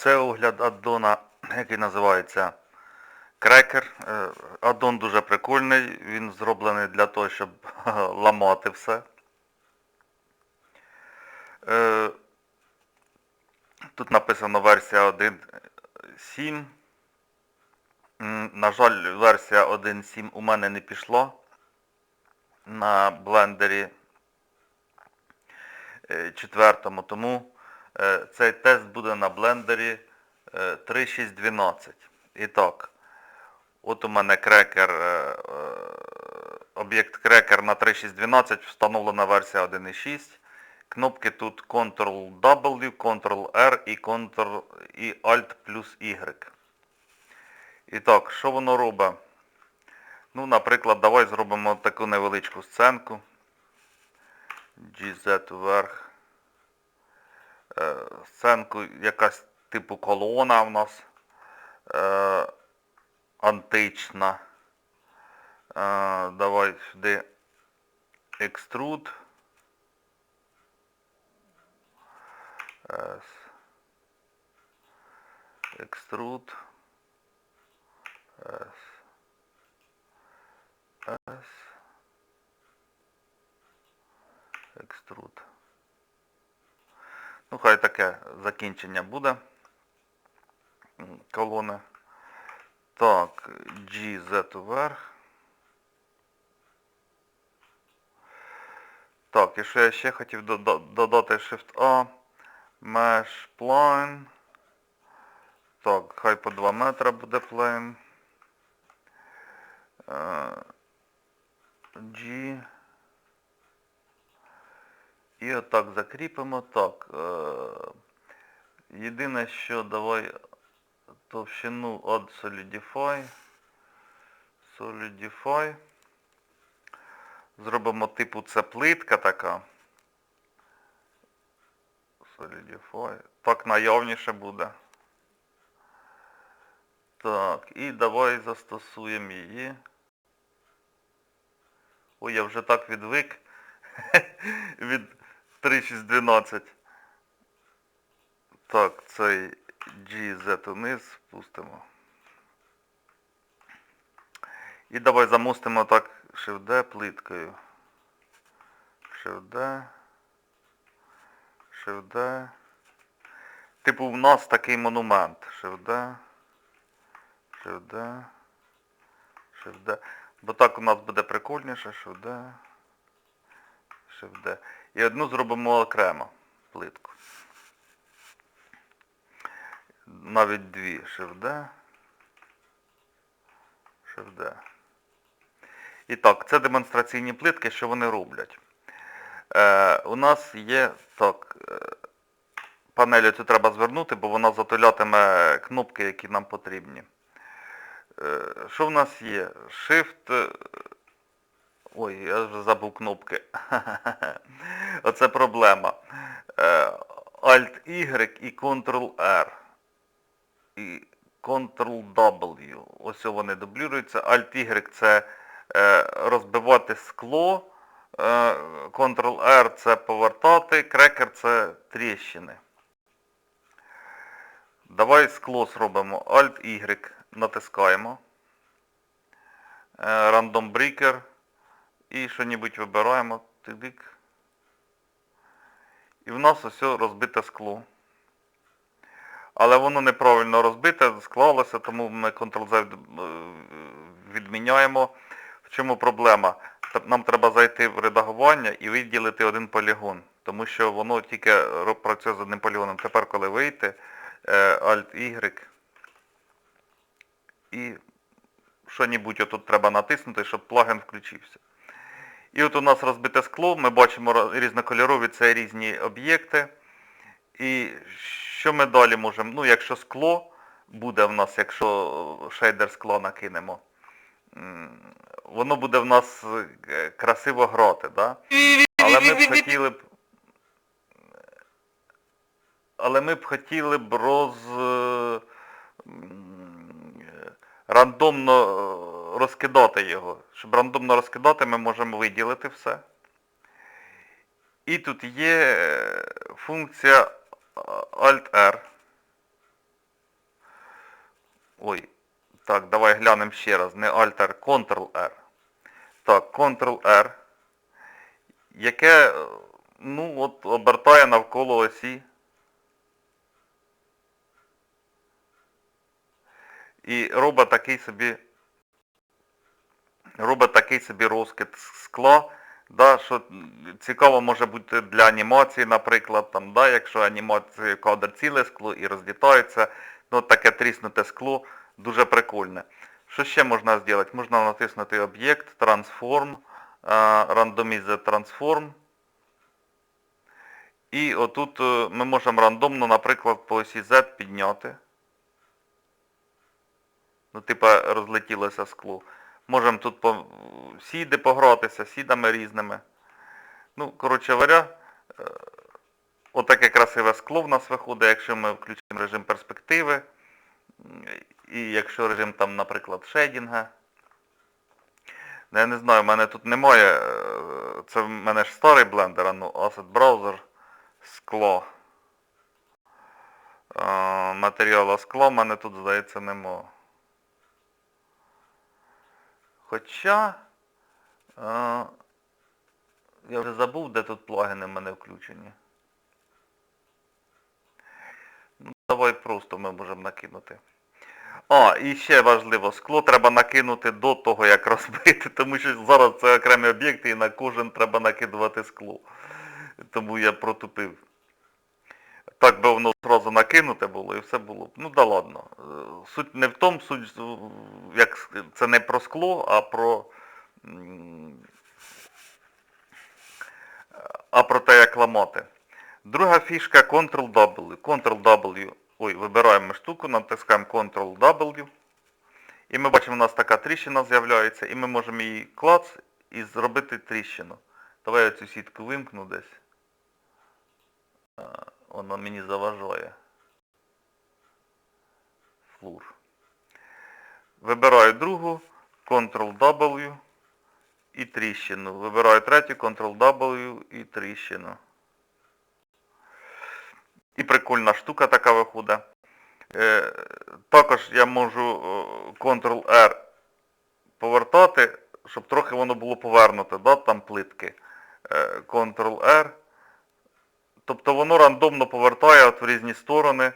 це огляд аддона, який називається Крекер. Е, Аддон дуже прикольний, він зроблений для того, щоб ламати все. Е, Тут написано версія 1.7. На жаль, версія 1.7 у мене не пішла на блендері е, четвертому, тому цей тест буде на блендері е, 3612. І так, от у мене крекер, е, е, об'єкт крекер на 3612, встановлена версія 1.6. Кнопки тут Ctrl-W, Ctrl-R і, Ctrl, і Alt плюс Y. І так, що воно робить? Ну, наприклад, давай зробимо таку невеличку сценку. GZ вверх. Е, сценку якась типу колона в нас. Е, антична. Е, давай сюди extrude. S. Extrude. S. S. Extrude. Ну, хай таке закінчення буде колони. Так, GZ вверх. Так, і що я ще хотів додати Shift-A. Mesh Plane. Так, хай по 2 метра буде plane. Е, G. І отак закріпимо. Так. е, Єдине, що давай товщину від Solidify. Solidify. Зробимо типу це плитка така. Solidify. Так наявніше буде. Так, і давай застосуємо її. Ой, я вже так відвик від 3612. Так, цей GZ униз спустимо. І давай замостимо так Shift-D плиткою. Shift-D. Shift-D. Типу в нас такий монумент. Shift-D. Shift-D. Shift-D. Бо так у нас буде прикольніше. Shift-D. Shift-D. І одну зробимо окремо плитку. Навіть дві. Shift-D. Shift-D. І так, це демонстраційні плитки, що вони роблять. Е, у нас є так, е, панелю цю треба звернути, бо вона затулятиме кнопки, які нам потрібні. Е, що в нас є? Shift. Ой, я вже забув кнопки. Оце проблема. Е, Alt-Y і Ctrl-R. І Ctrl-W. Ось вони дублюються. Alt-Y це е, розбивати скло. Е, Ctrl-R це повертати, крекер це тріщини. Давай скло зробимо. Alt-Y натискаємо. Random Breaker. І що-небудь вибираємо. Тидик. І в нас ось розбите скло. Але воно неправильно розбите, склалося, тому ми Ctrl-Z відміняємо. В чому проблема? Нам треба зайти в редагування і виділити один полігон. Тому що воно тільки працює з одним полігоном. Тепер, коли вийти, е, Alt-Y і що-небудь отут треба натиснути, щоб плагін включився. І от у нас розбите скло, ми бачимо різнокольорові, це різні об'єкти. І що ми далі можемо? Ну, якщо скло буде в нас, якщо шейдер скла накинемо, воно буде в нас е, красиво грати, да? Але ми б хотіли б. Але ми б хотіли б роз... рандомно розкидати його. Щоб рандомно розкидати, ми можемо виділити все. І тут є е, функція е, Alt-R. Ой. Так, давай глянемо ще раз. Не Alt-R, Ctrl-R. Так, Ctrl-R. Яке, е, ну, от, обертає навколо осі. І робить такий собі робить такий собі розкид скла, да, що цікаво може бути для анімації, наприклад, там, да, якщо анімація кадр ціле скло і розлітається, ну таке тріснуте скло дуже прикольне. Що ще можна зробити? Можна натиснути об'єкт, Transform, е, Randomize Transform. І отут е, ми можемо рандомно, наприклад, по осі Z підняти. Ну, типа розлетілося скло. Можемо тут по сіди погратися, сідами різними. Ну, коротше говоря, е, отаке красиве скло в нас виходить, якщо ми включимо режим перспективи. І якщо режим там, наприклад, шейдінга. Ну, Я не знаю, в мене тут немає. е, Це в мене ж старий блендер, а ну, Asset Browser, скло. Е, Матеріала скла в мене тут, здається, немає. Хоча. Е, я вже забув, де тут плагіни в мене включені. Ну, давай просто ми можемо накинути. А, і ще важливо, скло треба накинути до того, як розбити, тому що зараз це окремі об'єкти і на кожен треба накидувати скло. Тому я протупив. Так би воно одразу накинуте було і все було. б. Ну да ладно. Е, Суть не в тому, суть, е, як це не про скло, а про. А про те, як ламати. Друга фішка Ctrl-W. Ctrl-W. Ой, вибираємо штуку, натискаємо Ctrl-W. І ми бачимо, у нас така тріщина з'являється, і ми можемо її клац і зробити тріщину. Давай я цю сітку вимкну десь. Воно мені заважає. Флур. Вибираю другу, Ctrl-W і тріщину. Вибираю третю, Ctrl-W і тріщину. І прикольна штука така виходить. Е, також я можу е, Ctrl-R повертати, щоб трохи воно було повернуте, да, там плитки. Е, Ctrl-R. Тобто воно рандомно повертає от в різні сторони.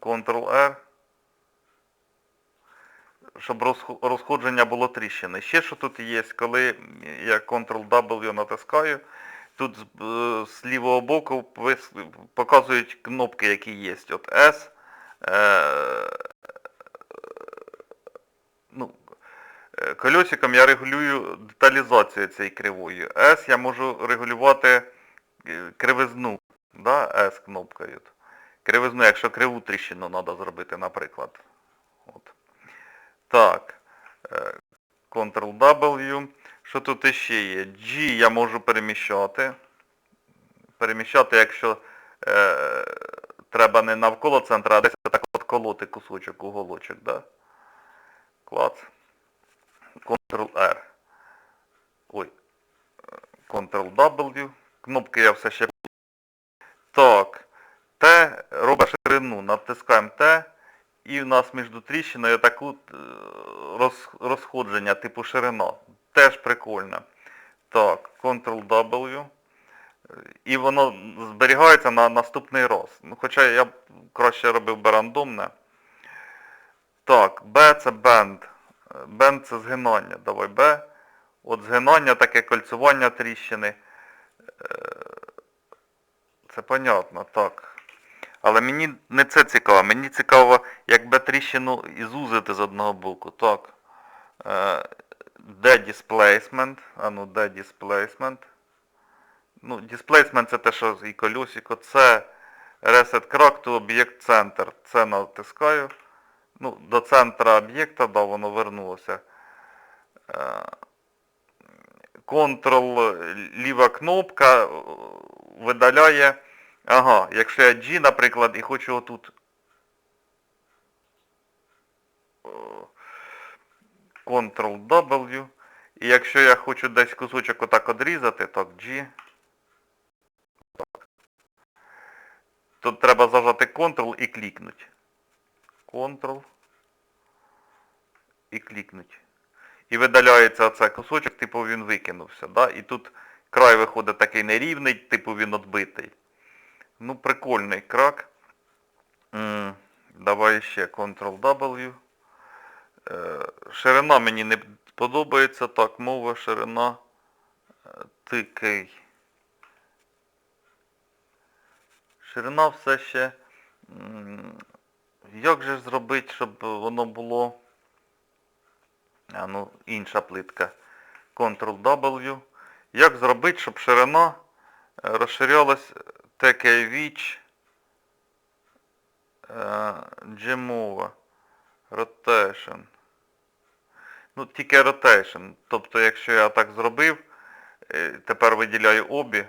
Ctrl-R. Щоб розходження було тріщини. Ще що тут є, коли я Ctrl-W натискаю, тут з- е, лівого боку показують кнопки, які є. От S. Е, ну, е, Кольосиком я регулюю деталізацію цієї кривої. S я можу регулювати кривизну. Да? S кнопкою. Кривизну, якщо криву тріщину треба зробити, наприклад. От. Так. е, Ctrl-W. Що тут іще є? G я можу переміщати. Переміщати, якщо е, треба не навколо центра, а десь так от колоти кусочок, уголочок, да? Клац. Ctrl-R. Ой. е, Ctrl-W. Кнопки я все ще... Так. Т робить ширину. Натискаємо Т. І в нас між тріщиною таку е, роз, розходження, типу ширина. Теж прикольно. Так, Ctrl-W. І воно зберігається на наступний раз. Ну, хоча я б краще робив би рандомне. Так, B це. Е, Bend це згинання. Давай B. От згинання, таке кольцювання тріщини. Е, Це понятно, так. Але мені не це цікаво. Мені цікаво, як би тріщину і зузити з одного боку. Так. Е, Де displacement? А ну, де displacement? Ну, displacement це те, що і колесико. Це reset crack to object center. Це натискаю. Ну, до центра об'єкта, да, воно вернулося. Е, Ctrl ліва кнопка е, видаляє. Ага, якщо я G, наприклад, і хочу отут. е, Ctrl-W. І якщо я хочу десь кусочок отак одрізати, так, G. Тут треба зажати Ctrl і клікнути. Ctrl. і клікнуть. І видаляється оцей кусочок, типу він викинувся. Да? І тут край виходить такий нерівний, типу він відбитий. Ну, прикольний крак. М, Давай ще Ctrl-W. Е, Ширина мені не подобається. Так, мова, ширина. е, Тикий. Ширина все ще. Як же зробити, щоб воно було. А ну, інша плитка. Ctrl-W. Як зробити, щоб ширина е, розширялась TK-Witch Gmova Rotation. Ну, тільки Rotation. Тобто, якщо я так зробив, е, тепер виділяю обі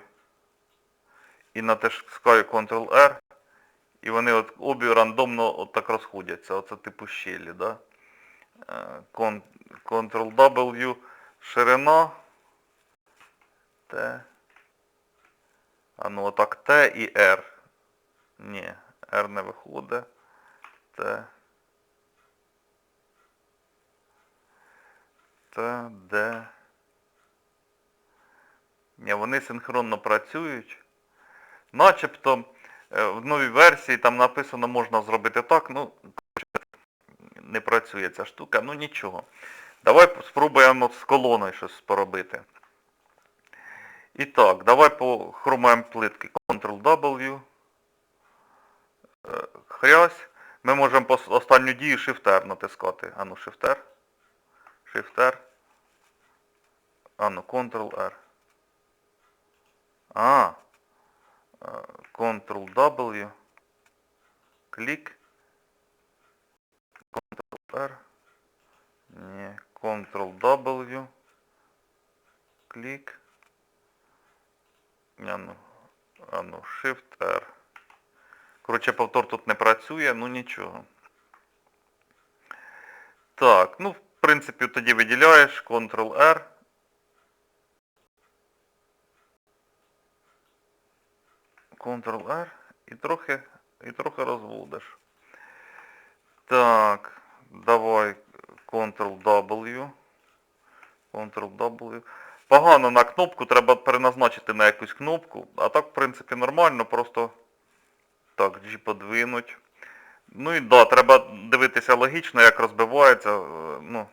і натискаю Ctrl-R, і вони от обі рандомно от так розходяться. Оце типу щелі, да? Ctrl-W, ширина, Т. А ну отак Т і R. Ні, R не виходить. Т. Т, Д. Ні, вони синхронно працюють. Начебто е, в новій версії там написано можна зробити так, ну не працює ця штука, ну нічого. Давай спробуємо з колоною щось поробити. І так, давай похромаємо плитки Ctrl-W. Е, Хрясь. Ми можемо останню дію Shift-R натискати. Ану, Shift-R. Shift-R. Ану, Ctrl-R. А. е, Ctrl-W. Клік. Ні, Ctrl-W. Клік. Ану, ану, Shift-R. Коротше, повтор тут не працює, ну нічого. Так, ну, в принципі, тоді виділяєш Ctrl-R. Ctrl-R і трохи, і трохи розводиш. Так, давай Ctrl-W. Ctrl-W. Погано на кнопку, треба переназначити на якусь кнопку. А так, в принципі, нормально, просто так, G подвинуть. Ну і да, треба дивитися логічно, як розбивається. е, Ну,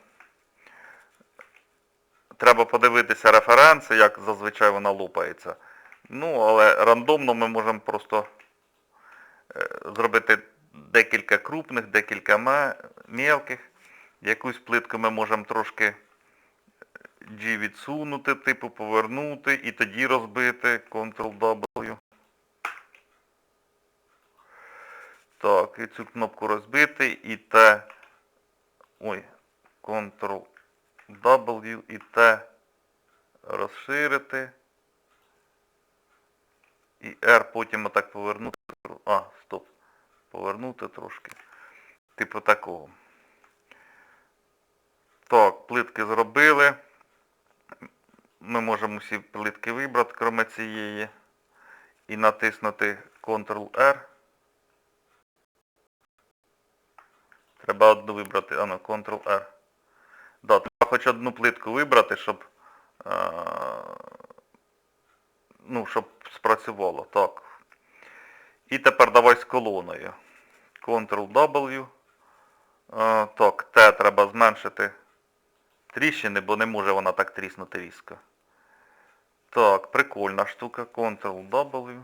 треба подивитися референси, як зазвичай вона лупається. Ну, але рандомно ми можемо просто е, зробити декілька крупних, декілька ме- мелких. Якусь плитку ми можемо трошки G відсунути, типу повернути і тоді розбити Ctrl-W. Так, і цю кнопку розбити, і Т. Ой, Ctrl-W і Т розширити. І R потім отак повернути. А, стоп. Повернути трошки. Типу такого. Плитки зробили. Ми можемо всі плитки вибрати, крім цієї. І натиснути Ctrl-R. Треба одну вибрати, а ну, Ctrl-R. Да, треба хоч одну плитку вибрати, щоб, е, ну, щоб спрацювало. Так. І тепер давай з колоною. Ctrl-W. Е, так, Т треба зменшити тріщини, бо не може вона так тріснути різко. Так, прикольна штука. Ctrl-W.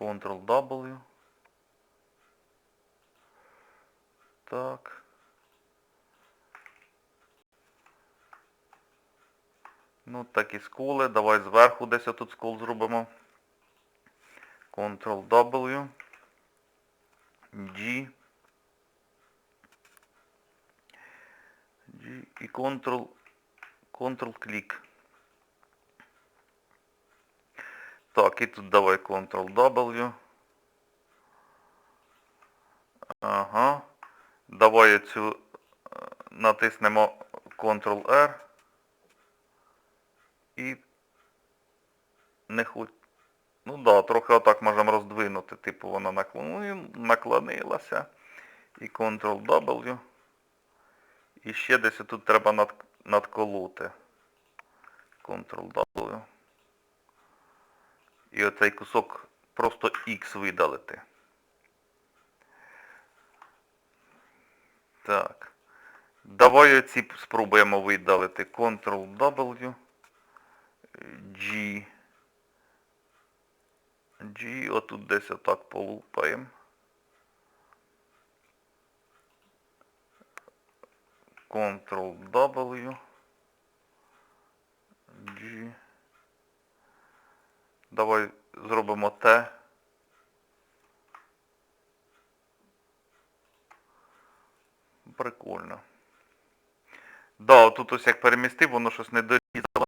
Ctrl-W. Так. Ну, такі сколи. Давай зверху десь отут скол зробимо. Ctrl-W. G. І Ctrl, Ctrl-клік. Так, і тут давай Ctrl-W. Ага. Давай цю е, натиснемо Ctrl-R. І не хоч... Ну да, трохи отак можемо роздвинути. Типу вона наклон... наклонилася. І Ctrl-W. І ще десь тут треба над, надколоти. Ctrl-W. І оцей кусок просто X видалити. Так. Давай оці спробуємо видалити. Ctrl-W. G. G, отут десь отак полупаємо. Ctrl-W. G. Давай зробимо Т. Прикольно. Да, тут ось як перемістив, воно щось не дорізало.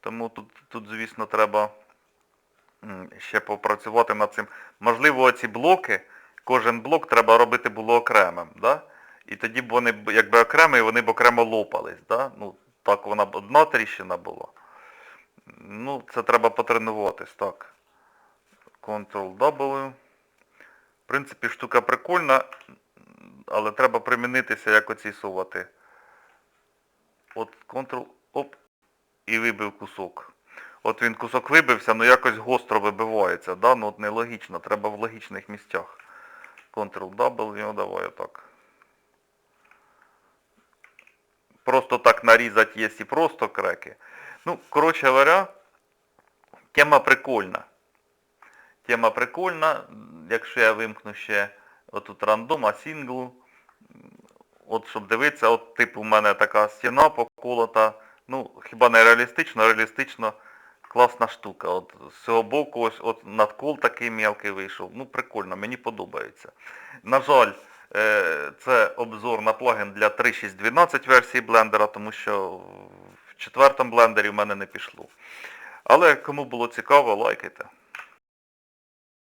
Тому тут, тут звісно, треба ще попрацювати над цим. Можливо, ці блоки, кожен блок треба робити було окремим, да? І тоді б вони, якби окремі, вони б окремо лопались, да? Ну, так вона б одна тріщина була. Ну, це треба потренуватись, так. Ctrl-W. В принципі, штука прикольна, але треба примінитися, як оці сувати. От Ctrl, оп, і вибив кусок. От він кусок вибився, ну якось гостро вибивається, да? Ну от нелогічно, треба в логічних місцях. Ctrl-W, давай отак. Просто так нарізати є і просто креки. Ну, коротше говоря, тема прикольна. Тема прикольна. Якщо я вимкну ще отут рандом, а сінгл, от щоб дивитися, от типу у мене така стіна поколота. Ну, хіба не реалістично, реалістично класна штука. От з цього боку ось от надкол такий мелкий вийшов. Ну, прикольно, мені подобається. На жаль, це обзор на плагін для 3.6.12 версії блендера, тому що в четвертому блендері в мене не пішло. Але кому було цікаво, лайкайте.